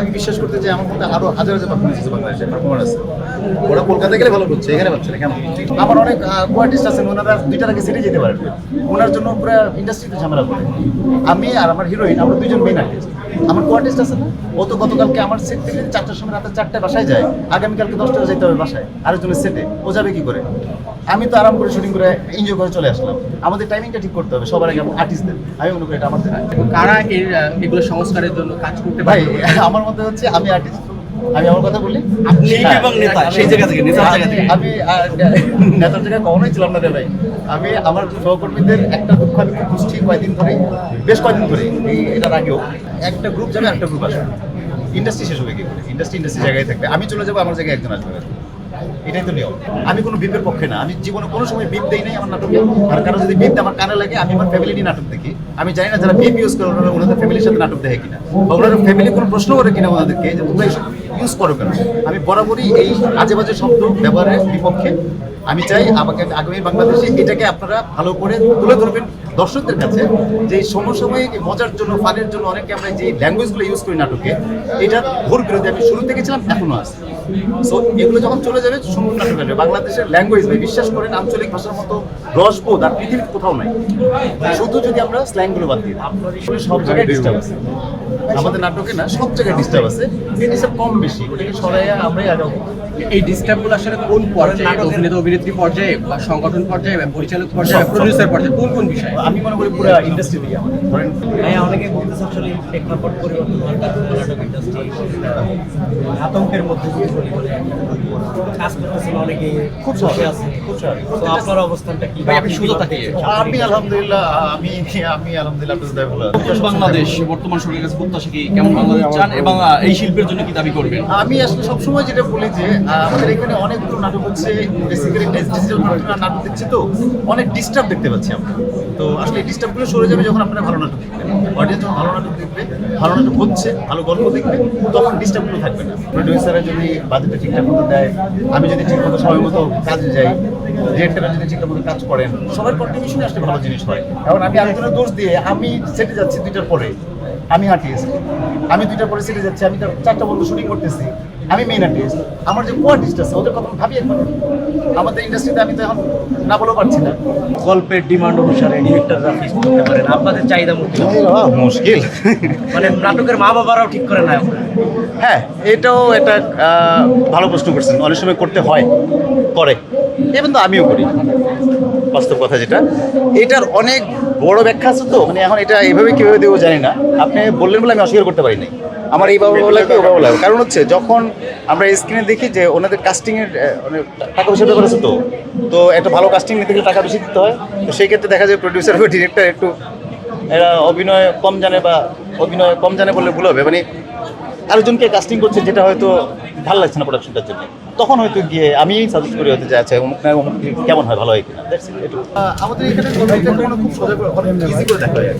আমি বিশ্বাস করতে চাই, আমার মধ্যে আরও হাজার হাজার পারফরমেন্স আছে বাংলাদেশে পারফর্মার আছে। ওরা কলকাতা গেলে ভালো করছে, এখানে পাচ্ছে না কেন আমার অনেক কোয়ার্টিস্ট আছেন ওনারা দুইটার আগে সিটে যেতে পারবে। ওনার জন্য পুরো ইন্ডাস্ট্রিতে ঝামেলা করে। আমি আর আমার হিরোইন আমরা দুইজন মেইন আর্টিস্ট আমার কোয়ার্টিস্ট আছে না, ও তো গতকালকে আমার সেট থেকে চারটার সময় রাতে চারটায় বাসায় যায়, আগামীকালকে দশটায় যেতে হবে বাসায়, আরেকজনের সেটে ও যাবে কি করে? আমি তো আরাম করে শুটিং করে এনজয় করে চলে আসলাম। আমাদের টাইমিংটা ঠিক করতে হবে সবার আগে আর্টিস্টদের আমি মনে করি এটা আমাদের কারা এর এগুলো সংস্কারের জন্য কাজ করতে ভাই আমার মতে হচ্ছে আমি আর্টিস্ট আমি আমার কথা বলি? আপনি হ্যাঁ। এবং নেতা, সেই জায়গা থেকে, নেতার জায়গা থেকে। আমি নেতার জায়গায় কখনোই ছিলাম না রে ভাই। আমি আমার সহকর্মীদের একটা দুঃখ আমি বুঝছি কয়েকদিন ধরে বেশ কয়েকদিন ধরে এই এটার আগেও। একটা গ্রুপ যাবে একটা গ্রুপ আসবে। ইন্ডাস্ট্রি শেষ হবে কি করে? ইন্ডাস্ট্রি ইন্ডাস্ট্রি জায়গায় থাকবে। আমি চলে যাব আমার জায়গায় একজন আসবে। এটাই তো নিয়ম। আমি কোনো বিপের পক্ষে না। আমি জীবনে কোনো সময় বিপ দেই নাই আমার নাটকে। আর কারও যদি বিপ আমার কানে লাগে, আমি আমার ফ্যামিলি নিয়ে নাটক দেখি। আমি জানি না যারা বিপ ইউজ করে, ওনারা ওনাদের ফ্যামিলির সাথে নাটক দেখে কিনা। বা ওনারা ফ্যামিলি কোনো প্রশ্ন করে কিনা ওনাদেরকে যে তোমরা এইসব ইউজ করো কেন? আমি বরাবরই এই আজে বাজে শব্দ ব্যবহারের বিপক্ষে। আমি চাই আমাকে আগামী বাংলাদেশে এটাকে আপনারা ভালো করে তুলে ধরবেন দর্শকদের কাছে যে সমসাময়িক মজার জন্য, ফানের জন্য অনেকে আমরা যে ল্যাঙ্গুয়েজগুলো ইউজ করি নাটকে, এটার ঘোর বিরোধী আমি শুরু থেকে ছিলাম, এখনও আছি। সো এগুলো যখন চলে যাবে নাটক আসবে বাংলাদেশের ল্যাঙ্গুয়েজ ভাই বিশ্বাস করেন আঞ্চলিক ভাষার মতো রসবোধ আর পৃথিবীর কোথাও নাই। শুধু যদি আমরা স্ল্যাংগুলো বাদ দিই। সব জায়গায় ডিস্টার্ব আছে। আমাদের নাটকে না সব জায়গায় ডিস্টার্ব আছে। এই ডিস্টার্ব কম বেশি। ওটাকে সরাইয়া আমরাই আগাবো এই ডিস্টার্বগুলো আসলে কোন পর্যায়ে? অভিনেতা অভিনেত্রী পর্যায়ে বা সংগঠন পর্যায়ে বা পরিচালক পর্যায়ে প্রডিউসার পর্যায়ে কোন কোন বিষয়? আমি মনে করি পুরো ইন্ডাস্ট্রি দিয়ে আমাদের। ধরেন হ্যাঁ অনেকে বলতেছে আসলে প্রেক্ষাপট পরিবর্তন হয় নাটক ইন্ডাস্ট্রি আতঙ্কের মধ্যে দিয়ে বলি কাজ করতেছিল অনেকে খুব সুখে আছে। খুব স্বাভাবিক। আপনার অবস্থানটা কি? আপনি সুযোগ থাকে। আমি আলহামদুলিল্লাহ আমি আমি আলহামদুলিল্লাহ আপনার ভালো আছি। বাংলাদেশ বর্তমান সরকারের কাছে প্রত্যাশা কি কেমন বাংলাদেশ চান এবং এই শিল্পের জন্য কি দাবি করবেন? আমি আসলে সবসময় যেটা বলি যে আমাদের এখানে অনেকগুলো নাটক হচ্ছে বেসিক্যালি ডিজিটাল নাটক দেখছি তো অনেক ডিস্টার্ব দেখতে পাচ্ছি আমরা। তো আসলে এই ডিস্টার্বগুলো সরে যাবে যখন আপনারা ভালো নাটক দেখবেন। অডিয়েন্স যখন ভালো নাটক দেখবে ভালো নাটক হচ্ছে ভালো গল্প দেখবে তখন ডিস্টার্বগুলো থাকবে না। প্রডিউসাররা যদি বাজেটটা ঠিকঠাক মতো দেয়, আমি যদি ঠিক মতো সময় মতো কাজে যাই ডিরেক্টররা যদি ঠিকঠাক মতো কাজ করেন, সবার কন্ট্রিবিউশনে আসলে ভালো জিনিস হয়। এখন আমি আরেকজনের দোষ দিয়ে আমি সেটে যাচ্ছি দুইটার পরে, আমি আর্টিস্ট। আমি দুইটার পরে সেটে যাচ্ছি, আমি চারটা বন্ধু শুটিং করতেছি। আমি মেইন আর্টিস্ট আমার যে কোয়া আছে ওদের কথা ভাবি একবার আমাদের ইন্ডাস্ট্রিতে আমি তো এখন না বলেও পারছি না। গল্পের ডিমান্ড অনুসারে ডিরেক্টররা ফিক্স করতে পারেন আপনাদের চাহিদা মতো মুশকিল। মানে নাটকের মা বাবারাও ঠিক করে না হ্যাঁ এটাও এটা ভালো প্রশ্ন করছেন। অনেক সময় করতে হয় করে। এবং তো আমিও করি। বাস্তব কথা যেটা। এটার অনেক বড় ব্যাখ্যা আছে তো মানে এখন এটা এইভাবে কীভাবে দেবো জানি না। আপনি বললেন বলে আমি অস্বীকার করতে পারি নাই আমার এই বাবা লাগে ও বাবা লাগে কারণ হচ্ছে যখন আমরা স্ক্রিনে দেখি যে ওনাদের কাস্টিংয়ের অনেক টাকা পয়সা ব্যাপার আছে তো তো একটা ভালো কাস্টিং নিতে গেলে টাকা বেশি দিতে হয়। তো সেই ক্ষেত্রে দেখা যায় প্রডিউসার বা ডিরেক্টর একটু, এরা অভিনয় কম জানে বা অভিনয় কম জানে বললে ভুল হবে। মানে আরেকজনকে কাস্টিং করছে যেটা হয়তো ভালো লাগছে না প্রোডাকশনটার জন্য। তখন হয়তো গিয়ে আমি সাজেস্ট করি হতে চাই আচ্ছা অমুক না কেমন হয়? ভালো হয় কিনা। আমাদের এখানে কমিটিটা কোনো খুব সহজ অনেক ইজি করে দেখা যায়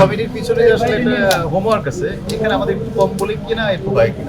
কমিটির পিছনে আসলে একটা হোমওয়ার্ক আছে, এখানে আমাদের একটু কম বলে কিনা, একটু হয় কেন।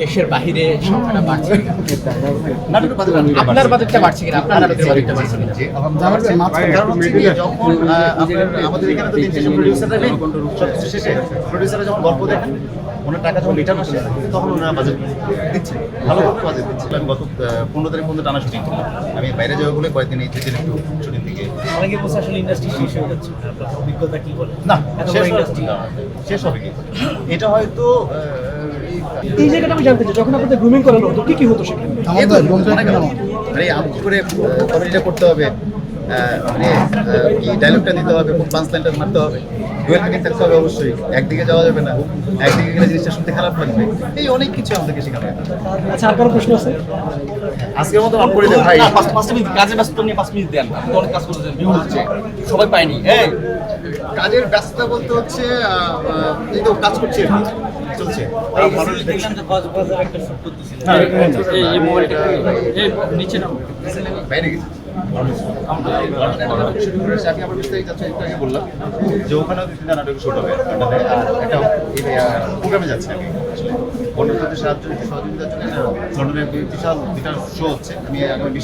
দেশের বাহিরে সংখ্যাটা বাড়ছে আপনার বাজেটটা বাড়ছে কিনা? আপনার বাজেটটা বাড়ছে কিনা? যখন আমাদের এখানে তো দিন শেষে প্রডিউসাররা নেই সবকিছু শেষে প্রডিউসাররা যখন গল্প দেখেন ওনার টাকা যখন রিটার্ন আসে তখন ওনারা বাজেট দিচ্ছে ভালোভাবে বাজেট দিচ্ছে। আমি গত পনেরো তারিখ পর্যন্ত টানা শুটিং করলাম। আমি বাইরে যাওয়া বলে কয়েকদিন এই দুদিন একটু শুটিং থেকে অনেকে বলছে আসলে ইন্ডাস্ট্রি শেষ হয়ে যাচ্ছে। অভিজ্ঞতা কি বলে? না শেষ হবে ইন্ডাস্ট্রি শেষ হবে কি? এটা হয়তো এই- জায়গাটা আমি জানতে চাই, যখন আপনাদের গ্রুমিং করানো হতো কি কি হতো সেখানে? আমাদের তো অনেক আরে কি করে করতে হবে। মানে কি ডায়লগটা দিতে হবে খুব পাঁচ লাইনটা মারতে হবে ডুয়েল মিনিং থাকতে হবে অবশ্যই। একদিকে যাওয়া যাবে না একদিকে গেলে জিনিসটা শুনতে খারাপ লাগবে। এই অনেক কিছু আমাদেরকে শেখানো আচ্ছা আর কোনো প্রশ্ন আছে? আজকের মতো অন করে দে ভাই। না, পাঁচ মিনিট কাজে ব্যস্ত নিয়ে পাঁচ মিনিট দেন। আপনি অনেক কাজ করতেছেন ভিউ হচ্ছে। সবাই পায়নি। এই কাজের ব্যস্ততা বলতে হচ্ছে এই তো কাজ করছি চলছে। এই হ্যাঁ, এই নিচে নাও বাইরে গেছি। আমি নাটক শুট প্রোগ্রামে যাচ্ছি সাহায্য, সহযোগিতার জন্য লন্ডনে বিশাল দুটা শো হচ্ছে। আমি আগামী